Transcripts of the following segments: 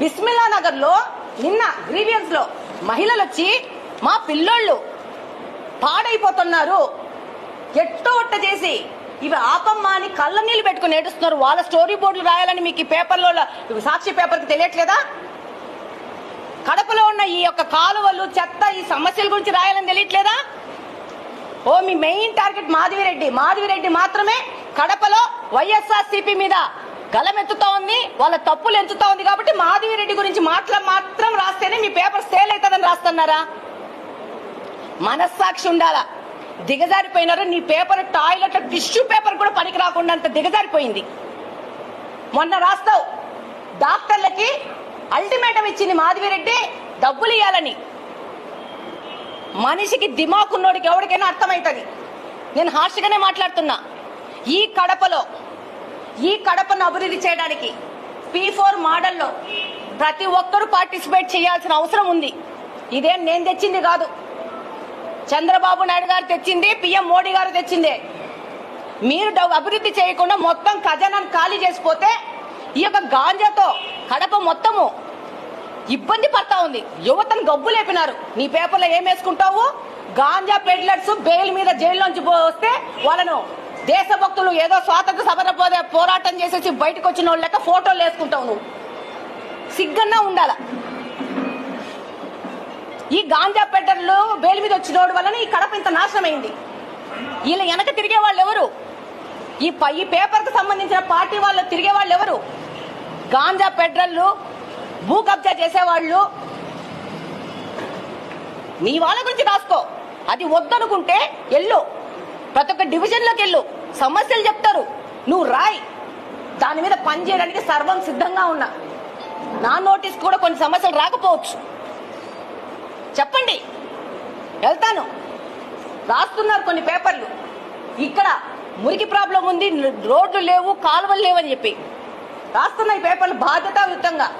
బిస్మిల్లా నగర్లో నిన్న గ్రీవియన్స్లో మహిళలు వచ్చి మా పిల్లోళ్ళు పాడైపోతున్నారు. ఎట్టో ఒట్ట చేసి ఇవి ఆపమ్మా అని కళ్ళ నీళ్ళు పెట్టుకుని ఏడుస్తున్నారు. వాళ్ళ స్టోరీ బోర్డులు రాయాలని మీకు ఈ పేపర్లో ఇవి సాక్షి పేపర్కి తెలియట్లేదా? కడపలో ఉన్న ఈ యొక్క కాలువలు చెత్త ఈ సమస్యల గురించి రాయాలని తెలియట్లేదా? ఓ మీ మెయిన్ టార్గెట్ మాధవిరెడ్డి. మాధవిరెడ్డి మాత్రమే కడపలో వైఎస్ఆర్ సిపి మీద గలమెత్తుతా ఉంది వాళ్ళ తప్పులు ఎంచుతా ఉంది కాబట్టి మాధవిరెడ్డి గురించి మాటలు మాత్రం రాస్తేనే మీ పేపర్ సేల్ అవుతుందని రాస్తున్నారా? మనస్సాక్షి ఉండాలా? దిగజారిపోయినారు నీ పేపర్ టాయిలెట్ టిష్యూ పేపర్ కూడా పనికి రాకుండా అంత దిగజారిపోయింది. మొన్న రాస్తావు డాక్టర్లకి అల్టిమేటం ఇచ్చింది మాధవిరెడ్డి డబ్బులు ఇవ్వాలని మనిషికి దిమాకున్నోడికి ఎవరికైనా అర్థమవుతుంది. నేను హార్ష్గానే మాట్లాడుతున్నా. ఈ కడపలో ఈ కడపను అభివృద్ధి చేయడానికి పీ ఫోర్ మోడల్లో ప్రతి ఒక్కరూ పార్టిసిపేట్ చేయాల్సిన అవసరం ఉంది. ఇదేం నేను తెచ్చింది కాదు. చంద్రబాబు నాయుడు గారు తెచ్చింది పిఎం మోడీ గారు తెచ్చిందే. మీరు అభివృద్ధి చేయకుండా మొత్తం ఖజానాన్ని ఖాళీ చేసిపోతే ఈ యొక్క గాంజాతో కడప మొత్తము ఇబ్బంది పడతా ఉంది. యువతను గబ్బు లేపినారు. నీ పేపర్లో ఏం వేసుకుంటావు? గాంజా పెడ్లర్స్ బెయిల్ మీద జైల్లోంచి పో- వస్తే వాళ్ళను దేశభక్తులు ఏదో స్వాతంత్ర సమర పోదే- పోరాటం చేసేసి బయటకు వచ్చిన వాళ్ళు లెక్క ఫోటోలు వేసుకుంటావు నువ్వు. సిగ్గన్నా ఉండాల. ఈ గాంజా పెట్టర్లు బేలి మీద వచ్చినోడు వలన ఈ కడప ఇంత నాశనమైంది. వీళ్ళ వెనక తిరిగే వాళ్ళు ఎవరు? ఈ ఈ పేపర్కు సంబంధించిన పార్టీ వాళ్ళు తిరిగే వాళ్ళు ఎవరు? గాంజా పెడ్రళ్ళు భూ కబ్జా చేసేవాళ్ళు. నీ వాళ్ళ గురించి రాసుకో. అది వద్దనుకుంటే ఎల్లు. ప్రతి ఒక్క డివిజన్లోకి వెళ్ళు సమస్యలు చెప్తారు. నువ్వు రాయ్. దాని మీద పని చేయడానికి సర్వం సిద్ధంగా ఉన్నా. నా నోటీస్ కూడా కొన్ని సమస్యలు రాకపోవచ్చు. చెప్పండి. వెళ్తాను. రాస్తున్నారు కొన్ని పేపర్లు. ఇక్కడ మురికి ప్రాబ్లం ఉంది రోడ్లు లేవు కాలువలు లేవని చెప్పి. రాస్తున్న ఈ పేపర్లు బాధ్యతాయుతంగా.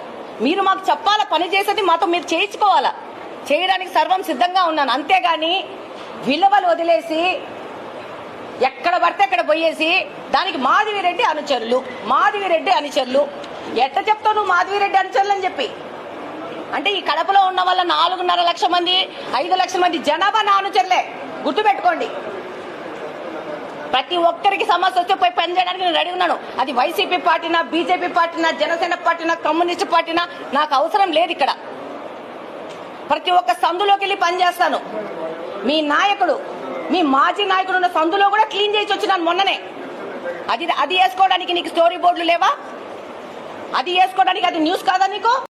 మీరు మాకు చెప్పాలా పని చేసేది మాతో మీరు చేయించుకోవాలా? చేయడానికి సర్వం సిద్ధంగా ఉన్నాను. అంతేగాని విలువలు వదిలేసి ఎక్కడ పడితే అక్కడ పోయేసి దానికి మాధవిరెడ్డి అనుచరులు. మాధవిరెడ్డి అనుచరులు. ఎట్ట చెప్తావు నువ్వు మాధవిరెడ్డి అనుచరులు అని చెప్పి? అంటే ఈ కడపలో ఉన్న వల్ల నాలుగున్నర లక్ష మంది ఐదు లక్షల మంది జనాభా నా అనుచరులే. గుర్తుపెట్టుకోండి. ప్రతి ఒక్కరికి సమస్య వస్తే పోయి పని చేయడానికి నేను రెడీ ఉన్నాను. అది వైసీపీ పార్టీనా బీజేపీ పార్టీనా జనసేన పార్టీనా కమ్యూనిస్ట్ పార్టీనా నాకు అవసరం లేదు ఇక్కడ. ప్రతి ఒక్క సందులోకి వెళ్ళి పని చేస్తాను. మీ నాయకుడు మీ మాజీ నాయకుడు ఉన్న సందులో కూడా క్లీన్ చేసి వచ్చినాను మొన్ననే. అది అది వేసుకోవడానికి నీకు స్టోరీ బోర్డులు లేవా? అది వేసుకోవడానికి అది న్యూస్ కాదా నీకు?